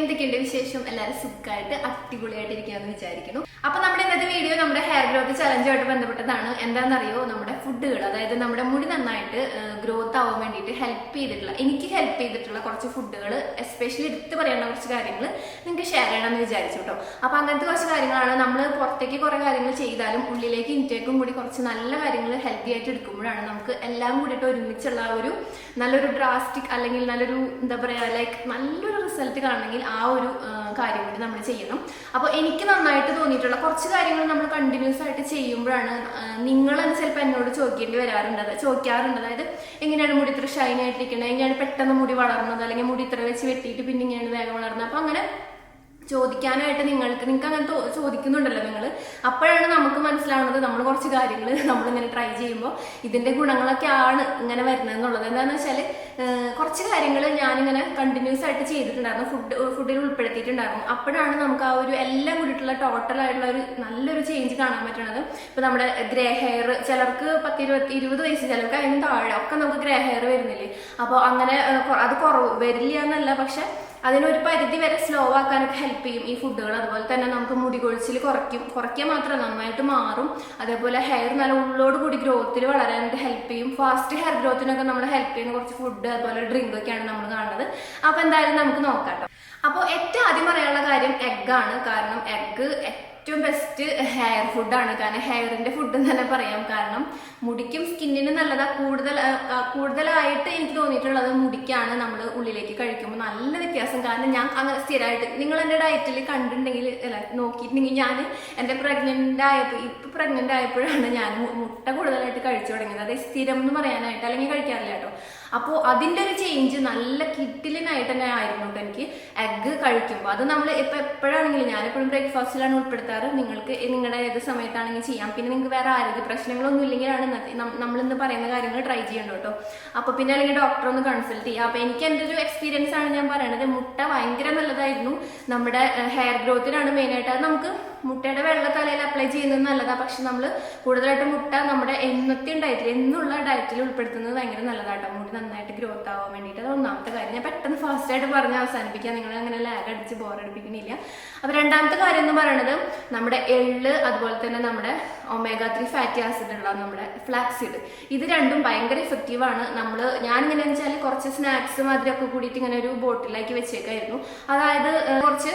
എന്തൊക്കെയുണ്ട് വിശേഷം? എല്ലാവരും സുഖമായിട്ട് അടിപൊളിയായിട്ട് ഇരിക്കാന്ന് വിചാരിക്കുന്നു. അപ്പൊ നമ്മുടെ ഇന്നത്തെ വീഡിയോ നമ്മുടെ ഹെയർ ഗ്രോത്ത് ചലഞ്ചുമായിട്ട് ബന്ധപ്പെട്ടതാണ്. എന്താണെന്നറിയോ? നമ്മുടെ ഫുഡുകൾ അതായത് നമ്മുടെ മുടി നന്നായിട്ട് ഗ്രോത്ത് ആവാൻ വേണ്ടിയിട്ട് ഹെൽപ്പ് ചെയ്തിട്ടുള്ള എനിക്ക് ഹെൽപ്പ് ചെയ്തിട്ടുള്ള കുറച്ച് ഫുഡുകൾ എസ്പെഷ്യലി എടുത്ത് പറയേണ്ട കുറച്ച് കാര്യങ്ങൾ നിങ്ങൾക്ക് ഷെയർ ചെയ്യണമെന്ന് വിചാരിച്ചു കേട്ടോ അപ്പൊ അങ്ങനത്തെ കുറച്ച് കാര്യങ്ങളാണ് നമ്മൾ പുറത്തേക്ക് കുറെ കാര്യങ്ങൾ ചെയ്താലും ഉള്ളിലേക്ക് ഇന്റേക്കും കൂടി കുറച്ച് നല്ല കാര്യങ്ങൾ ഹെൽത്തി ആയിട്ട് എടുക്കുമ്പോഴാണ് നമുക്ക് എല്ലാം കൂടിയിട്ട് ഒരുമിച്ചുള്ള ഒരു നല്ലൊരു ഡ്രാസ്റ്റിക് അല്ലെങ്കിൽ നല്ലൊരു എന്താ പറയാ ലൈക്ക് നല്ലൊരു റിസൾട്ട് കാണണമെങ്കിൽ ആ ഒരു കാര്യം കൂടി നമ്മൾ ചെയ്യണം. അപ്പോൾ എനിക്ക് നന്നായിട്ട് തോന്നിയിട്ടുള്ള കുറച്ച് കാര്യങ്ങൾ നമ്മൾ കണ്ടിന്യൂസ് ആയിട്ട് ചെയ്യുമ്പോഴാണ് നിങ്ങൾ ചിലപ്പോൾ എന്നോട് ചോദിക്കേണ്ടി വരാറുണ്ട്. ചോദിക്കാറുണ്ട്. അതായത് എങ്ങനെയാണ് മുടി ഇത്ര ഷൈൻ ആയിട്ടിരിക്കുന്നത് എങ്ങനെയാണ് പെട്ടെന്ന് മുടി വളർന്നത്? അല്ലെങ്കിൽ മുടി ഇത്ര വെച്ച് വെട്ടിയിട്ട് പിന്നെ ഇങ്ങനെയാണ് വേഗം വളർന്നത്? അപ്പോൾ അങ്ങനെ ചോദിക്കാനായിട്ട് നിങ്ങൾക്ക് നിങ്ങൾക്ക് അങ്ങനെ ചോദിക്കുന്നുണ്ടല്ലോ നിങ്ങൾ അപ്പോഴാണ് നമുക്ക് മനസ്സിലാവുന്നത് നമ്മൾ കുറച്ച് കാര്യങ്ങൾ നമ്മളിങ്ങനെ ട്രൈ ചെയ്യുമ്പോൾ ഇതിന്റെ ഗുണങ്ങളൊക്കെയാണ് ഇങ്ങനെ വരുന്നത് എന്നുള്ളത് എന്താണെന്ന് വെച്ചാൽ കുറച്ച് കാര്യങ്ങൾ ഞാനിങ്ങനെ കണ്ടിന്യൂസ് ആയിട്ട് ചെയ്തിട്ടുണ്ടായിരുന്നു. ഫുഡ് ഫുഡിൽ ഉൾപ്പെടുത്തിയിട്ടുണ്ടായിരുന്നു. അപ്പോഴാണ് നമുക്ക് ആ ഒരു എല്ലാം കൂടിയിട്ടുള്ള ടോട്ടൽ ആയിട്ടുള്ള ഒരു നല്ലൊരു ചേഞ്ച് കാണാൻ പറ്റുന്നത് ഇപ്പൊ നമ്മുടെ ഗ്രേ ഹെയർ ചിലർക്ക് പത്ത് ഇരുപത്തി ഇരുപത് വയസ്സ് ചിലർക്ക് അതിന് താഴെ ഒക്കെ നമുക്ക് ഗ്രേ ഹെയർ വരുന്നില്ലേ? അപ്പോൾ അങ്ങനെ അത് കുറവ് വരില്ല എന്നല്ല. പക്ഷെ അതിനൊരു പരിധി വരെ സ്ലോ ആക്കാനൊക്കെ ഹെൽപ്പ് ചെയ്യും ഈ ഫുഡുകൾ അതുപോലെ തന്നെ നമുക്ക് മുടി കൊഴിച്ചിൽ കുറയ്ക്കും. കുറയ്ക്കുക മാത്രം നന്നായിട്ട് മാറും. അതേപോലെ ഹെയർ നല്ല ഉള്ളോട് കൂടി ഗ്രോത്തിൽ വളരാനായിട്ട് ഹെൽപ്പ് ചെയ്യും. ഫാസ്റ്റ് ഹെയർ ഗ്രോത്തിനൊക്കെ നമ്മൾ ഹെൽപ്പ് ചെയ്യുന്ന കുറച്ച് ഫുഡ് അതുപോലെ ഡ്രിങ്ക് ഒക്കെയാണ് നമ്മൾ കാണുന്നത്. അപ്പൊ എന്തായാലും നമുക്ക് നോക്കാം അപ്പോൾ ഏറ്റവും ആദ്യം പറയാനുള്ള കാര്യം എഗ്ഗാണ് കാരണം എഗ്ഗ് ഏറ്റവും ബെസ്റ്റ് ഹെയർ ഫുഡാണ് കാരണം ഹെയറിന്റെ ഫുഡ് എന്ന് തന്നെ പറയാം. കാരണം മുടിക്കും സ്കിന്നിനും നല്ലതാ. കൂടുതൽ കൂടുതലായിട്ട് എനിക്ക് തോന്നിയിട്ടുള്ളത് മുടിക്കാണ് നമ്മൾ ഉള്ളിലേക്ക് കഴിക്കുമ്പോൾ നല്ല വ്യത്യാസം. കാരണം ഞാൻ അങ്ങനെ സ്ഥിരമായിട്ട് നിങ്ങൾ എന്റെ ഡയറ്റിൽ കണ്ടിട്ടുണ്ടെങ്കിൽ അല്ല നോക്കിയിട്ടുണ്ടെങ്കിൽ ഞാൻ എന്റെ പ്രഗ്നന്റ് ആയപ്പോൾ ഇപ്പോൾ പ്രഗ്നന്റ് ആയപ്പോഴാണ് ഞാൻ മുട്ട കൂടുതലായിട്ട് കഴിച്ചു തുടങ്ങിയത്. അതായത് സ്ഥിരം എന്ന് പറയാനായിട്ട് അല്ലെങ്കിൽ കഴിക്കാറില്ല കേട്ടോ. അപ്പോൾ അതിന്റെ ഒരു ചേഞ്ച് നല്ല കിട്ടിലിനായിട്ട് തന്നെ ആയിരുന്നു കേട്ടോ എനിക്ക് എഗ്ഗ് കഴിക്കുമ്പോൾ അത് നമ്മൾ ഇപ്പം എപ്പോഴാണെങ്കിലും ഞാനെപ്പോഴും ബ്രേക്ക്ഫാസ്റ്റിലാണ് ഉൾപ്പെടുത്താറ്. നിങ്ങൾക്ക് നിങ്ങളുടെ ഏത് സമയത്താണെങ്കിൽ ചെയ്യാം. പിന്നെ നിങ്ങൾക്ക് വേറെ ആരോഗ്യ പ്രശ്നങ്ങളൊന്നും ഇല്ലെങ്കിലാണ് നമ്മൾ ഇന്ന് പറയുന്ന കാര്യങ്ങൾ ട്രൈ ചെയ്യണ്ട കേട്ടോ അപ്പോൾ പിന്നെ അല്ലെങ്കിൽ ഡോക്ടറെ ഒന്ന് കൺസൾട്ട് ചെയ്യുക അപ്പോൾ എനിക്ക് എന്റെ ഒരു എക്സ്പീരിയൻസ് ആണ് ഞാൻ പറയണത്. മുട്ട ഭയങ്കര നല്ലതായിരുന്നു. നമ്മുടെ ഹെയർ ഗ്രോത്തിനാണ് മെയിനായിട്ട് അത് നമുക്ക് മുട്ടയുടെ വെള്ള തലയിൽ അപ്ലൈ ചെയ്യുന്നത് നല്ലതാണ് പക്ഷെ നമ്മൾ കൂടുതലായിട്ട് മുട്ട നമ്മുടെ എന്നത്തെ ഡയറ്റിൽ എന്നുള്ള ഡയറ്റിൽ ഉൾപ്പെടുത്തുന്നത് ഭയങ്കര നല്ലതാട്ടോ മുടി നന്നായിട്ട് ഗ്രോത്ത് ആവാൻ വേണ്ടിയിട്ട്. അത് ഒന്നാമത്തെ കാര്യം. ഞാൻ പെട്ടെന്ന് ഫാസ്റ്റ് ആയിട്ട് പറഞ്ഞ് അവസാനിപ്പിക്കുക നിങ്ങൾ അങ്ങനെ ലാഗ് അടിച്ച് ബോറടിപ്പിക്കുന്നില്ല അപ്പോൾ രണ്ടാമത്തെ കാര്യം എന്ന് പറയുന്നത് നമ്മുടെ എള്ള് അതുപോലെ തന്നെ നമ്മുടെ ഒമേഗ ത്രീ ഫാറ്റി ആസിഡ് ഉള്ള നമ്മുടെ ഫ്ലാക്സിഡ് ഇത് രണ്ടും ഭയങ്കര ഇഫക്റ്റീവ് ആണ്. നമ്മൾ ഞാൻ ഇങ്ങനെ വെച്ചാൽ കുറച്ച് സ്നാക്സ് മാതിരി ഒക്കെ കൂടിയിട്ട് ഇങ്ങനെ ഒരു ബോട്ടിലാക്കി വെച്ചേക്കായിരുന്നു. അതായത് കുറച്ച്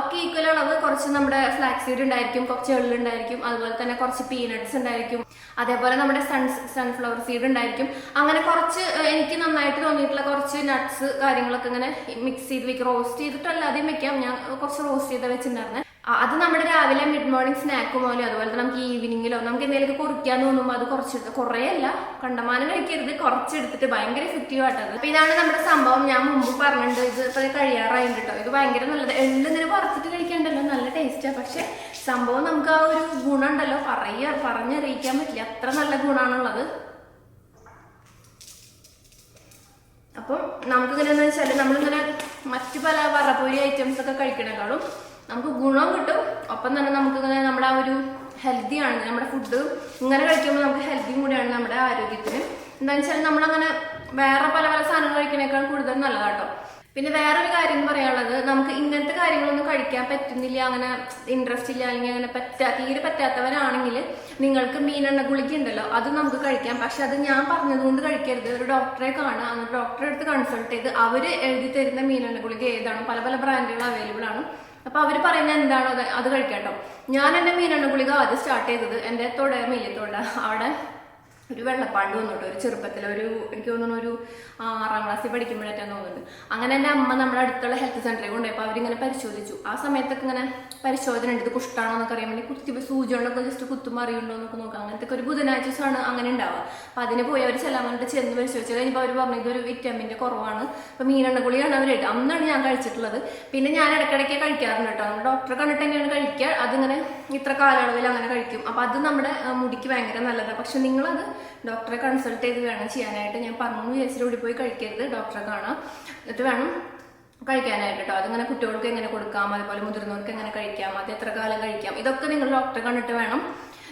ഒക്കെ ഈക്വൽ അളവ് കുറച്ച് നമ്മുടെ ഫ്ലാക്സീഡ് ഉണ്ടായിരിക്കും കുറച്ച് എള്ളുണ്ടായിരിക്കും അതുപോലെ തന്നെ കുറച്ച് പീനട്സ് ഉണ്ടായിരിക്കും അതേപോലെ നമ്മുടെ സൺ സൺഫ്ലവർ സീഡ് ഉണ്ടായിരിക്കും. അങ്ങനെ കുറച്ച് എനിക്ക് നന്നായിട്ട് തോന്നിയിട്ടുള്ള കുറച്ച് നട്ട്സ് കാര്യങ്ങളൊക്കെ ഇങ്ങനെ മിക്സ് ചെയ്ത് വെക്കും. റോസ്റ്റ് ചെയ്തിട്ടല്ലാതെയും വെക്കാം. ഞാൻ കുറച്ച് റോസ്റ്റ് ചെയ്ത് വെച്ചിട്ടുണ്ടായിരുന്നെ. അത് നമ്മുടെ രാവിലെ മിഡ് മോർണിംഗ് സ്നാക്ക് പോലെ അതുപോലെ തന്നെ നമുക്ക് ഈവനിങ്ങിലോ നമുക്ക് എന്തെങ്കിലും കുറിക്കാൻ തോന്നുമ്പോൾ അത് കുറച്ചെടുത്ത് കുറേ അല്ല കണ്ടമാനം കഴിക്കരുത് കുറച്ചെടുത്തിട്ട് ഭയങ്കര എഫക്റ്റീവ് ആയിട്ടത് അപ്പൊ ഇതാണ് നമ്മുടെ സംഭവം. ഞാൻ മുമ്പ് പറഞ്ഞിട്ടുണ്ട് ഇത് ഇപ്പൊ കഴിയാറായിട്ട് കേട്ടോ ഇത് ഭയങ്കര നല്ലത്. എള്ളിങ്ങനെ വറുത്തിട്ട് കഴിക്കാണ്ടല്ലോ നല്ല ടേസ്റ്റാ പക്ഷെ സംഭവം നമുക്ക് ആ ഒരു ഗുണമുണ്ടല്ലോ. പറയുക പറയ പറഞ്ഞറിയിക്കാൻ പറ്റില്ല. അത്ര നല്ല ഗുണമാണുള്ളത്. അപ്പം നമുക്കിങ്ങനെ എന്ന് വെച്ചാൽ നമ്മളിങ്ങനെ മറ്റു പല വറപ്പൊരി ഐറ്റംസ് ഒക്കെ കഴിക്കണേക്കാളും നമുക്ക് ഗുണം കിട്ടും. ഒപ്പം തന്നെ നമുക്ക് ഇങ്ങനെ നമ്മുടെ ആ ഒരു ഹെൽത്തി ആണ്. നമ്മുടെ ഫുഡ് ഇങ്ങനെ കഴിക്കുമ്പോൾ നമുക്ക് ഹെൽത്തിയും കൂടിയാണ് നമ്മുടെ ആരോഗ്യത്തിന്. എന്താണെന്ന് വെച്ചാൽ നമ്മളങ്ങനെ വേറെ പല പല സാധനങ്ങൾ കഴിക്കണേക്കാൾ കൂടുതൽ നല്ലതാട്ടോ. പിന്നെ വേറൊരു കാര്യം പറയാനുള്ളത് നമുക്ക് ഇങ്ങനത്തെ കാര്യങ്ങളൊന്നും കഴിക്കാൻ പറ്റുന്നില്ല അങ്ങനെ ഇൻട്രസ്റ്റ് ഇല്ല അല്ലെങ്കിൽ അങ്ങനെ പറ്റാ തീരെ പറ്റാത്തവരാണെങ്കിൽ നിങ്ങൾക്ക് മീനെണ്ണ ഗുളിക ഉണ്ടല്ലോ അത് നമുക്ക് കഴിക്കാം. പക്ഷെ അത് ഞാൻ പറഞ്ഞതുകൊണ്ട് കഴിക്കരുത്. ഒരു ഡോക്ടറെ കാണുക അങ്ങനെ ഡോക്ടറെ അടുത്ത് കൺസൾട്ട് ചെയ്ത് അവർ എഴുതി തരുന്ന മീനെണ്ണ ഗുളിക ഏതാണോ പല പല ബ്രാൻഡുകൾ അവൈലബിൾ ആണ്. അപ്പൊ അവർ പറയുന്ന എന്താണോ അത് അത് കഴിക്കാട്ടോ ഞാൻ എന്റെ മീനെണ്ണ ഗുളിക ആദ്യം സ്റ്റാർട്ട് ചെയ്തത് എന്റെ തൊട മെല്ലിത്തോട അവിടെ ഒരു വെള്ളപ്പാണ്ട് വന്നിട്ട് ഒരു ചെറുപ്പത്തിൽ ഒരു എനിക്ക് തോന്നുന്നു ഒരു ആറാം ക്ലാസ്സിൽ പഠിക്കുമ്പോഴേറ്റാന്ന് തോന്നുന്നുണ്ട് അങ്ങനെ എന്റെ അമ്മ നമ്മുടെ അടുത്തുള്ള ഹെൽത്ത് സെന്ററിൽ കൊണ്ടുപോയപ്പോൾ അവരിങ്ങനെ പരിശോധിച്ചു. ആ സമയത്തൊക്കെ ഇങ്ങനെ പരിശോധന ഉണ്ട്. ഇത് കുഷ്ടാണോ എന്നൊക്കെ അറിയാൻ വേണ്ടി കുത്തി സൂചി ജസ്റ്റ് കുത്തുമ്പോൾ അറിയുണ്ടോ എന്നൊക്കെ നോക്കാം. അങ്ങനത്തെ ഒരു ബുധനാഴ്ച ദിവസമാണ് അങ്ങനെ ഉണ്ടാവുക. അപ്പോൾ അതിന് പോയി അവർ ചെല്ലാൻ വേണ്ടിട്ട് ചെന്ന് പരിശോധിച്ചു. കഴിഞ്ഞപ്പോൾ അവർ പറഞ്ഞു ഇതൊരു വിറ്റാമിന്റെ കുറവാണ്. അപ്പോൾ മീനെണ്ണ ഗുളിയാണ് അവർ അന്നാണ് ഞാൻ കഴിച്ചിട്ടുള്ളത്. പിന്നെ ഞാൻ ഇടയ്ക്കിടയ്ക്ക് കഴിക്കാറുണ്ട് കേട്ടോ. ഡോക്ടറെ കണ്ടിട്ട് തന്നെയാണ് കഴിക്കുക. അതിങ്ങനെ ഇത്ര കാലയളവിൽ അങ്ങനെ കഴിക്കും. അപ്പോൾ അത് നമ്മുടെ മുടിക്ക് ഭയങ്കര നല്ലതാണ് പക്ഷെ നിങ്ങളത് ഡോക്ടറെ കൺസൾട്ട് ചെയ്ത് വേണം ചെയ്യാനായിട്ട്. ഞാൻ പറഞ്ഞു വിചാരിച്ചിട്ട് കൂടി പോയി കഴിക്കരുത് ഡോക്ടറെ കാണാം. എന്നിട്ട് വേണം കഴിക്കാനായിട്ട് കേട്ടോ അതിങ്ങനെ കുട്ടികൾക്ക് എങ്ങനെ കൊടുക്കാം അതുപോലെ മുതിർന്നവർക്ക് എങ്ങനെ കഴിക്കാം അത് എത്ര കാലം കഴിക്കാം ഇതൊക്കെ നിങ്ങൾ ഡോക്ടറെ കണ്ടിട്ട് വേണം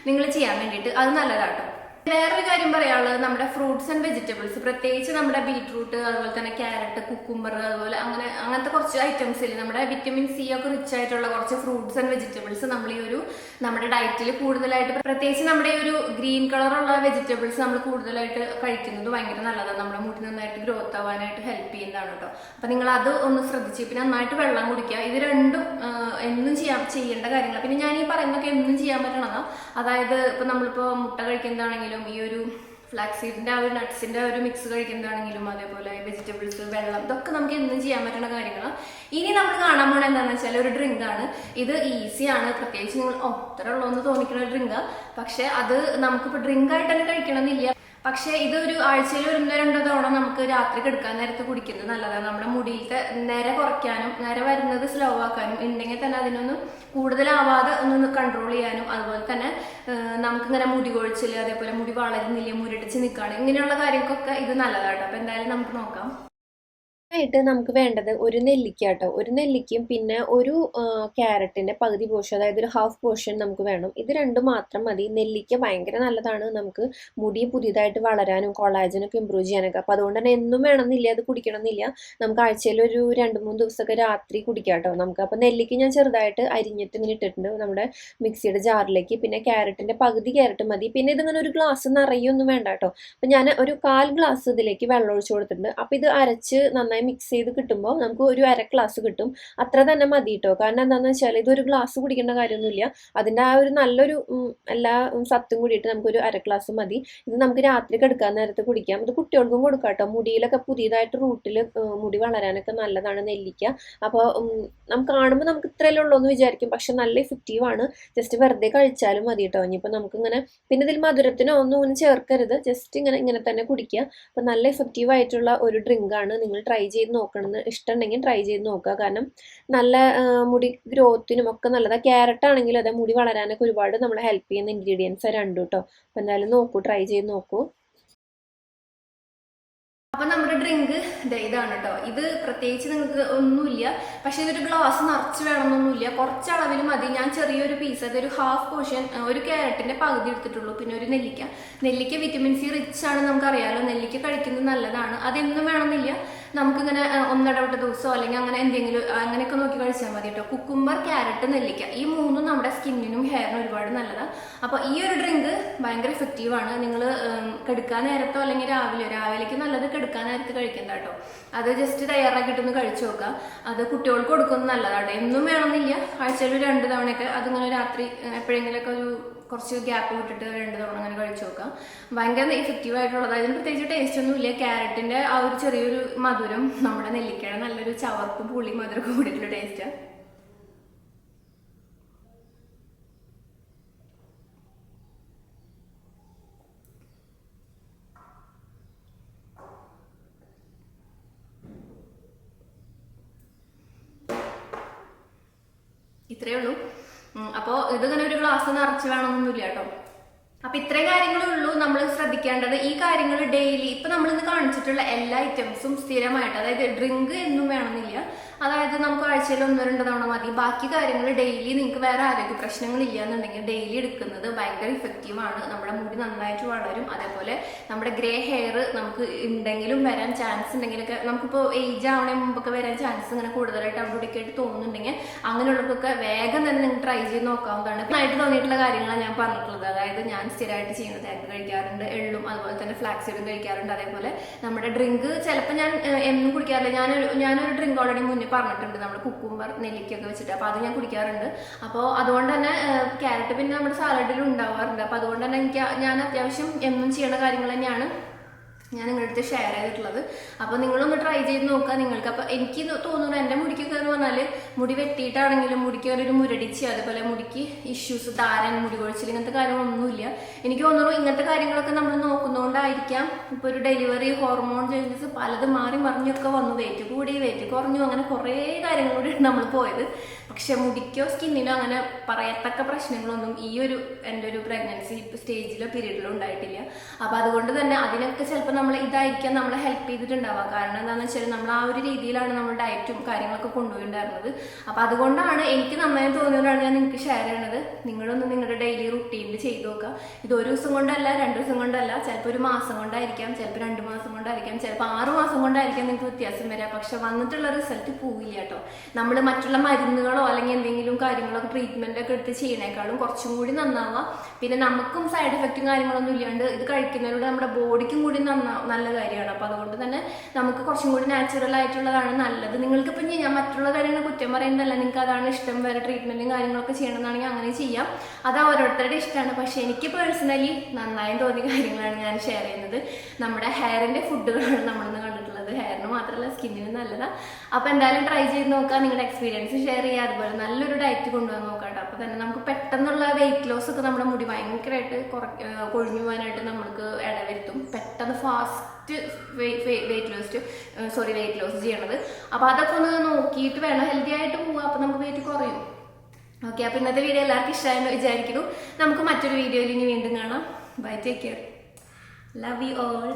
നിങ്ങൾ ചെയ്യാൻ വേണ്ടിയിട്ട്. അത് നല്ലതാട്ടോ വേറൊരു കാര്യം പറയാനുള്ളത് നമ്മുടെ ഫ്രൂട്ട്സ് ആൻഡ് വെജിറ്റബിൾസ് പ്രത്യേകിച്ച് നമ്മുടെ ബീട്രൂട്ട് അതുപോലെ തന്നെ ക്യാരറ്റ് കുക്കുംബർ അതുപോലെ അങ്ങനെ അങ്ങനത്തെ കുറച്ച് ഐറ്റംസിൽ നമ്മുടെ വിറ്റമിൻ സി ഒക്കെ റിച്ച് ആയിട്ടുള്ള കുറച്ച് ഫ്രൂട്ട്സ് ആൻഡ് വെജിറ്റബിൾസ് നമ്മൾ ഈ ഒരു നമ്മുടെ ഡയറ്റിൽ കൂടുതലായിട്ട് പ്രത്യേകിച്ച് നമ്മുടെ ഈ ഒരു ഗ്രീൻ കളറുള്ള വെജിറ്റബിൾസ് നമ്മൾ കൂടുതലായിട്ട് കഴിക്കുന്നത് ഭയങ്കര നല്ലതാണ്. നമ്മുടെ മുടി നന്നായിട്ട് ഗ്രോത്ത് ആവാനായിട്ട് ഹെൽപ്പ് ചെയ്യുന്നതാണ് കേട്ടോ. അപ്പം നിങ്ങൾ അത് ഒന്ന് ശ്രദ്ധിച്ച് പിന്നെ നന്നായിട്ട് വെള്ളം കുടിക്കുക. ഇത് രണ്ടും ചെയ്യാൻ ചെയ്യേണ്ട കാര്യങ്ങൾ. പിന്നെ ഞാൻ ഈ പറയുന്നൊക്കെ എന്നും ചെയ്യാൻ പറ്റണതാണ് അതായത് ഇപ്പൊ നമ്മളിപ്പോ മുട്ട കഴിക്കുന്നതാണെങ്കിലും ഈ ഒരു ഫ്ലാക്സീഡിന്റെ ആ ഒരു നട്ട്സിന്റെ ഒരു മിക്സ് കഴിക്കുന്നതാണെങ്കിലും അതേപോലെ വെജിറ്റബിൾസ് വെള്ളം ഇതൊക്കെ നമുക്ക് എന്നും ചെയ്യാൻ പറ്റുന്ന കാര്യങ്ങളാണ് ഇനി നമ്മൾ കാണാൻ പോണ എന്താണെന്ന് വെച്ചാൽ ഒരു ഡ്രിങ്ക് ആണ്. ഇത് ഈസിയാണ് പ്രത്യേകിച്ച് നിങ്ങൾ ഒത്തര ഉള്ളതെന്ന് തോന്നിക്കുന്ന ഡ്രിങ്ക് പക്ഷെ അത് നമുക്കിപ്പോൾ ഡ്രിങ്ക് ആയിട്ട് തന്നെ കഴിക്കണമെന്നില്ല. പക്ഷെ ഇത് ഒരു ആഴ്ചയിൽ ഒരു രണ്ടോ തവണ നമുക്ക് രാത്രി കിടക്കാൻ നേരത്ത് കുടിക്കുന്നത് നല്ലതാണ്. നമ്മുടെ മുടിയിലത്തെ നിര കുറയ്ക്കാനും നിര വരുന്നത് സ്ലോ ആക്കാനും ഉണ്ടെങ്കിൽ തന്നെ അതിനൊന്നും കൂടുതലാവാതെ ഒന്ന് കൺട്രോൾ ചെയ്യാനും അതുപോലെ തന്നെ നമുക്കിങ്ങനെ മുടി കൊഴിച്ചിൽ അതേപോലെ മുടി വളരുന്നില്ല മുരടിച്ച് നിൽക്കുകയാണ് ഇങ്ങനെയുള്ള കാര്യങ്ങൾക്കൊക്കെ ഇത് നല്ലതാണ് അപ്പൊ എന്തായാലും നമുക്ക് നോക്കാം. ആയിട്ട് നമുക്ക് വേണ്ടത് ഒരു നെല്ലിക്ക കേട്ടോ ഒരു നെല്ലിക്കയും പിന്നെ ഒരു ക്യാരറ്റിന്റെ പകുതി പോർഷൻ അതായത് ഒരു ഹാഫ് പോർഷൻ നമുക്ക് വേണം. ഇത് രണ്ടും മാത്രം മതി. നെല്ലിക്ക ഭയങ്കര നല്ലതാണ് നമുക്ക് മുടി പുതിയതായിട്ട് വളരാനും കൊളാജനൊക്കെ ഇമ്പ്രൂവ് ചെയ്യാനൊക്കെ. അപ്പൊ അതുകൊണ്ട് തന്നെ എന്നും വേണമെന്നില്ല അത് കുടിക്കണമെന്നില്ല. നമുക്ക് ആഴ്ചയിൽ ഒരു രണ്ട് മൂന്ന് ദിവസമൊക്കെ രാത്രി കുടിക്കാം കേട്ടോ നമുക്ക്. അപ്പൊ നെല്ലിക്ക ഞാൻ ചെറുതായിട്ട് അരിഞ്ഞിട്ട് ഇങ്ങനെ ഇട്ടിട്ടുണ്ട് നമ്മുടെ മിക്സിയുടെ ജാറിലേക്ക്. പിന്നെ ക്യാരറ്റിന്റെ പകുതി ക്യാരറ്റ് മതി. പിന്നെ ഇതിങ്ങനെ ഒരു ഗ്ലാസ് നിറയൊന്നും വേണ്ട കേട്ടോ അപ്പൊ ഞാൻ ഒരു കാൽ ഗ്ലാസ് ഇതിലേക്ക് വെള്ളം ഒഴിച്ചു കൊടുത്തിട്ടുണ്ട്. അപ്പൊ ഇത് അരച്ച് നന്നായി മിക്സ് ചെയ്ത് കിട്ടുമ്പോൾ നമുക്ക് ഒരു അര ഗ്ലാസ് കിട്ടും. അത്ര തന്നെ മതി കേട്ടോ കാരണം എന്താണെന്ന് വെച്ചാൽ ഇതൊരു ഗ്ലാസ് കുടിക്കേണ്ട കാര്യമൊന്നുമില്ല. അതിന്റെ ആ ഒരു നല്ലൊരു എല്ലാ സത്തും കൂടിയിട്ട് നമുക്കൊരു അര ഗ്ലാസ് മതി. ഇത് നമുക്ക് രാത്രി കിടക്കാൻ നേരത്തെ കുടിക്കാം. ഇത് കുട്ടികൾക്കും കൊടുക്കാം കേട്ടോ മുടിയിലൊക്കെ പുതിയതായിട്ട് റൂട്ടിൽ മുടി വളരാനൊക്കെ നല്ലതാണ് നെല്ലിക്ക. അപ്പോൾ നമുക്ക് കാണുമ്പോൾ നമുക്ക് ഇത്രയല്ലേ ഉള്ളൂ എന്ന് വിചാരിക്കും. പക്ഷെ നല്ല ഇഫക്റ്റീവാണ് ജസ്റ്റ് വെറുതെ കഴിച്ചാലും മതി കേട്ടോ ഇനിയിപ്പോൾ നമുക്കിങ്ങനെ പിന്നെ ഇതിൽ മധുരത്തിനോ ഒന്നും ഒന്നും ചേർക്കരുത്. ജസ്റ്റ് ഇങ്ങനെ ഇങ്ങനെ തന്നെ കുടിക്കുക. അപ്പോൾ നല്ല ഇഫക്റ്റീവ് ആയിട്ടുള്ള ഒരു ഡ്രിങ്കാണ് നിങ്ങൾ ട്രൈ ചെയ്ത് നോക്കണമെന്ന് ഇഷ്ടമുണ്ടെങ്കിൽ ട്രൈ ചെയ്ത് നോക്കുക. കാരണം നല്ല മുടി ഗ്രോത്തിനും ഒക്കെ നല്ലതാണ് ക്യാരറ്റ് ആണെങ്കിലും അതെ മുടി വളരാനൊക്കെ ഒരുപാട് നമ്മളെ ഹെൽപ്പ് ചെയ്യുന്ന ഇൻഗ്രീഡിയൻസ് രണ്ടും കേട്ടോ അപ്പം എന്തായാലും നോക്കൂ ട്രൈ ചെയ്ത് നോക്കൂ. അപ്പൊ നമ്മുടെ ഡ്രിങ്ക് ഇതാണ് കേട്ടോ ഇത് പ്രത്യേകിച്ച് നിങ്ങൾക്ക് ഒന്നുമില്ല. പക്ഷേ ഇതൊരു ഗ്ലാസ് നിറച്ച് വേണമെന്നൊന്നുമില്ല. കുറച്ച് അളവിൽ മതി. ഞാൻ ചെറിയൊരു പീസ് അതൊരു ഹാഫ് പോർഷൻ ഒരു ക്യാരറ്റിന്റെ പകുതി എടുത്തിട്ടുള്ളൂ. പിന്നെ ഒരു നെല്ലിക്ക. നെല്ലിക്ക വിറ്റമിൻ സി റിച്ച് ആണ് നമുക്കറിയാലോ. നെല്ലിക്ക കഴിക്കുന്നത് നല്ലതാണ്. അതെന്നും വേണമെന്നില്ല. നമുക്കിങ്ങനെ ഒന്നിടവിട്ട ദിവസമോ അല്ലെങ്കിൽ അങ്ങനെ എന്തെങ്കിലും അങ്ങനെയൊക്കെ നോക്കി കഴിച്ചാൽ മതി കേട്ടോ. കുക്കുംബർ ക്യാരറ്റ് നെല്ലിക്ക. ഈ മൂന്നും നമ്മുടെ സ്കിന്നിനും ഹെയറിനും ഒരുപാട് നല്ലതാണ് അപ്പോൾ ഈ ഒരു ഡ്രിങ്ക് ഭയങ്കര എഫക്റ്റീവ് ആണ്. നിങ്ങൾ കെടുക്കാൻ നേരത്തോ അല്ലെങ്കിൽ രാവിലെ രാവിലേക്ക് നല്ലത് കെടുക്കാൻ നേരത്ത് കഴിക്കണ്ട കേട്ടോ. അത് ജസ്റ്റ് തയ്യാറാക്കിയിട്ടൊന്ന് കഴിച്ചു നോക്കുക അത് കുട്ടികൾക്ക് കൊടുക്കുന്നത് നല്ലതാണ് എന്നും വേണമെന്നില്ല. ആഴ്ചയിൽ രണ്ട് തവണയൊക്കെ അതിങ്ങനെ രാത്രി എപ്പോഴെങ്കിലൊക്കെ ഒരു കുറച്ച് ഗ്യാപ്പ് വിട്ടിട്ട് രണ്ട് തവണ അങ്ങനെ കഴിച്ചു നോക്കാം. ഭയങ്കര എഫക്റ്റീവ് ആയിട്ടുള്ളത്. അതിന് പ്രത്യേകിച്ച് ടേസ്റ്റ് ഒന്നുമില്ല ക്യാരറ്റിന്റെ ആ ഒരു ചെറിയൊരു മധുരം നമ്മുടെ നെല്ലിക്കയുടെ നല്ലൊരു ചവർപ്പ് പുളി മധുരം കൂടിയിട്ടുള്ള ടേസ്റ്റ് ഇത്രയേ ഉള്ളൂ. അപ്പോൾ ഇതിങ്ങനെ ഒരു ഗ്ലാസ് നിറച്ച് വേണമെന്നൊന്നുമില്ല കേട്ടോ. അപ്പൊ ഇത്രയും കാര്യങ്ങളേ ഉള്ളൂ. നമ്മൾ ശ്രദ്ധിക്കേണ്ടത് ഈ കാര്യങ്ങൾ ഡെയിലി ഇപ്പൊ നമ്മൾ ഇന്ന് കാണിച്ചിട്ടുള്ള എല്ലാ ഐറ്റംസും സ്ഥിരമായിട്ട് അതായത് ഡ്രിങ്ക് എന്നും വേണമെന്നില്ല. അതായത് നമുക്ക് ആഴ്ചയിൽ ഒന്നോ രണ്ടോ തവണ മതി. ബാക്കി കാര്യങ്ങൾ ഡെയിലി നിങ്ങൾക്ക് വേറെ ആരോഗ്യ പ്രശ്നങ്ങൾ എന്നുണ്ടെങ്കിൽ ഡെയിലി എടുക്കുന്നത് ഭയങ്കര ഇഫക്റ്റീവ് ആണ്. നമ്മുടെ മുടി നന്നായിട്ട് വളരും. അതേപോലെ നമ്മുടെ ഗ്രേ ഹെയർ നമുക്ക് ഉണ്ടെങ്കിലും വരാൻ ചാൻസ് ഉണ്ടെങ്കിലൊക്കെ നമുക്കിപ്പോൾ ഏജ് ആവണ മുമ്പൊക്കെ വരാൻ ചാൻസ് ഇങ്ങനെ കൂടുതലായിട്ട് അവിടെ ആയിട്ട് തോന്നുന്നുണ്ടെങ്കിൽ അങ്ങനെയുള്ളവർക്കൊക്കെ വേഗം തന്നെ നിങ്ങൾക്ക് ട്രൈ ചെയ്ത് നോക്കാവുന്നതാണ്. നന്നായിട്ട് തോന്നിയിട്ടുള്ള കാര്യങ്ങളാണ് ഞാൻ പറഞ്ഞിട്ടുള്ളത്. അതായത് ഞാൻ സ്ഥിരമായിട്ട് ചെയ്യുന്നത്. തേങ്ങ കഴിക്കാറുണ്ട് എള്ളും അതുപോലെ തന്നെ ഫ്ലാക്സീഡും കഴിക്കാറുണ്ട്. അതേപോലെ നമ്മുടെ ഡ്രിങ്ക് ചിലപ്പോൾ ഞാൻ എന്നും കുടിക്കാറില്ല. ഞാനൊരു ഞാനൊരു ഡ്രിങ്ക് ഓൾറെഡി മുന്നേ പറഞ്ഞിട്ടുണ്ട്. നമ്മുടെ കുക്കുംബർ നെല്ലിക്കൊക്കെ വെച്ചിട്ട്. അപ്പോൾ അത് ഞാൻ കുടിക്കാറുണ്ട്. അപ്പോൾ അതുകൊണ്ട് തന്നെ ക്യാരറ്റ് പിന്നെ നമ്മുടെ സാലഡിൽ ഉണ്ടാവാറുണ്ട്. അപ്പോൾ അതുകൊണ്ട് തന്നെ എനിക്ക് ഞാൻ അത്യാവശ്യം എന്നും ചെയ്യേണ്ട കാര്യങ്ങൾ തന്നെയാണ് ഞാൻ നിങ്ങളുടെ ഷെയർ ചെയ്തിട്ടുള്ളത്. അപ്പോൾ നിങ്ങളൊന്ന് ട്രൈ ചെയ്ത് നോക്കുക നിങ്ങൾക്ക് അപ്പോൾ എനിക്ക് തോന്നുന്നു എന്റെ മുടിക്കൊക്കെ എന്ന് പറഞ്ഞാൽ മുടി വെട്ടിയിട്ടാണെങ്കിലും മുടിക്ക് ഒരു മുരടിച്ച് അതുപോലെ മുടിക്ക് ഇഷ്യൂസ് താരൻ മുടി കൊഴിച്ചിൽ ഇങ്ങനത്തെ കാര്യങ്ങളൊന്നുമില്ല. എനിക്ക് തോന്നുന്നു ഇങ്ങനത്തെ കാര്യങ്ങളൊക്കെ നമ്മൾ നോക്കുന്നതുകൊണ്ടായിരിക്കാം ഇപ്പോൾ ഒരു ഡെലിവറി ഹോർമോൺ ചേഞ്ചസ് പലതും മാറി മറിഞ്ഞൊക്കെ വന്നു. വെയിറ്റ് കൂടി വെയിറ്റ് കുറഞ്ഞു അങ്ങനെ കുറേ കാര്യങ്ങളൂടെ നമ്മൾ പോയത്. പക്ഷെ മുടിക്കോ സ്കിന്നിനോ അങ്ങനെ പറയത്തക്ക പ്രശ്നങ്ങളൊന്നും ഈ ഒരു എന്റെ ഒരു പ്രഗ്നൻസി സ്റ്റേജിലോ പീരീഡിലോ ഉണ്ടായിട്ടില്ല. അപ്പോൾ അതുകൊണ്ട് തന്നെ അതിനൊക്കെ ചിലപ്പോൾ നമ്മൾ ഇതായിരിക്കാം നമ്മളെ ഹെൽപ്പ് ചെയ്തിട്ടുണ്ടാവുക. കാരണം എന്താണെന്ന് വെച്ചാൽ നമ്മൾ ആ ഒരു രീതിയിലാണ് നമ്മൾ ഡയറ്റും കാര്യങ്ങളൊക്കെ കൊണ്ടുപോയിട്ടുണ്ടായിരുന്നത് അപ്പോൾ അതുകൊണ്ടാണ് എനിക്ക് നന്നായി തോന്നിയതാണ് ഞാൻ നിങ്ങൾക്ക് ഷെയർ ചെയ്യണത്. നിങ്ങളൊന്ന് നിങ്ങളുടെ ഡെയിലി റുട്ടീനിൽ ചെയ്ത് നോക്കുക. ഇത് ഒരു ദിവസം കൊണ്ടല്ല രണ്ട് ദിവസം കൊണ്ടല്ല ചിലപ്പോൾ ഒരു മാസം കൊണ്ടായിരിക്കാം ചിലപ്പോൾ രണ്ട് മാസം കൊണ്ടായിരിക്കാം ചിലപ്പോൾ ആറ് മാസം കൊണ്ടായിരിക്കാം നിങ്ങൾക്ക് വ്യത്യാസം വരിക. പക്ഷെ വന്നിട്ടുള്ള റിസൾട്ട് പോവില്ല കേട്ടോ. നമ്മൾ മറ്റുള്ള മരുന്നുകളോ അല്ലെങ്കിൽ എന്തെങ്കിലും കാര്യങ്ങളൊക്കെ ട്രീറ്റ്മെന്റ് ഒക്കെ എടുത്ത് ചെയ്യണേക്കാളും കുറച്ചും കൂടി നന്നാവുക. പിന്നെ നമുക്കും സൈഡ് എഫക്റ്റും കാര്യങ്ങളൊന്നും ഇല്ലാണ്ട് ഇത് കഴിക്കുന്നതിലൂടെ നമ്മുടെ ബോഡിക്കും കൂടി നന്നാ നല്ല കാര്യമാണ്. അപ്പോൾ അതുകൊണ്ട് തന്നെ നമുക്ക് കുറച്ചും കൂടി നാച്ചുറൽ ആയിട്ടുള്ളതാണ് നല്ലത്. നിങ്ങൾക്ക് ഇപ്പം ഞാൻ മറ്റുള്ള കാര്യങ്ങൾ കുറ്റം പറയുന്നതല്ല. നിങ്ങൾക്ക് അതാണ് ഇഷ്ടം. വേറെ ട്രീറ്റ്മെന്റും കാര്യങ്ങളൊക്കെ ചെയ്യണമെന്നാണെങ്കിൽ അങ്ങനെ ചെയ്യാം. അത് ഓരോരുത്തരുടെ ഇഷ്ടമാണ്. പക്ഷേ എനിക്ക് പേഴ്സണലി നന്നായി തോന്നിയ കാര്യങ്ങളാണ് ഞാൻ ഷെയർ ചെയ്യുന്നത്. നമ്മുടെ ഹെയറിന്റെ ഫുഡുകളാണ് നമ്മളിന്ന് കണ്ടിട്ടുള്ളത് ഹെയറിന് മാത്രമല്ല സ്കിന്നിന് നല്ലതാണ് അപ്പോൾ എന്തായാലും ട്രൈ ചെയ്ത് നോക്കാം നിങ്ങളുടെ എക്സ്പീരിയൻസ് ഷെയർ ചെയ്യുക അതുപോലെ നല്ലൊരു ഡയറ്റ് കൊണ്ടുവന്ന് നോക്കാം കേട്ടോ അപ്പോൾ തന്നെ നമുക്ക് പെട്ടെന്നുള്ള വെയിറ്റ് ലോസ് ഒക്കെ നമ്മുടെ മുടി ഭയങ്കരമായിട്ട് കൊഴിഞ്ഞു പോകാനായിട്ട് നമുക്ക് ഇടവരുത്തും. പെട്ടെന്ന് fast weight loss sorry weight loss ചെയ്യണത്. അപ്പോൾ അതൊക്കെ ഒന്ന് നോക്കിയിട്ട് വേണം. ഹെൽത്തി ആയിട്ട് പോവുക അപ്പോൾ നമുക്ക് വെയിറ്റ് കുറയും. ഓക്കെ അപ്പോൾ ഇന്നത്തെ വീഡിയോ എല്ലാവർക്കും ഇഷ്ടമായെന്ന് വിചാരിക്കുന്നു. നമുക്ക് മറ്റൊരു വീഡിയോയിൽ ഇനി വീണ്ടും കാണാം. Bye take care love you all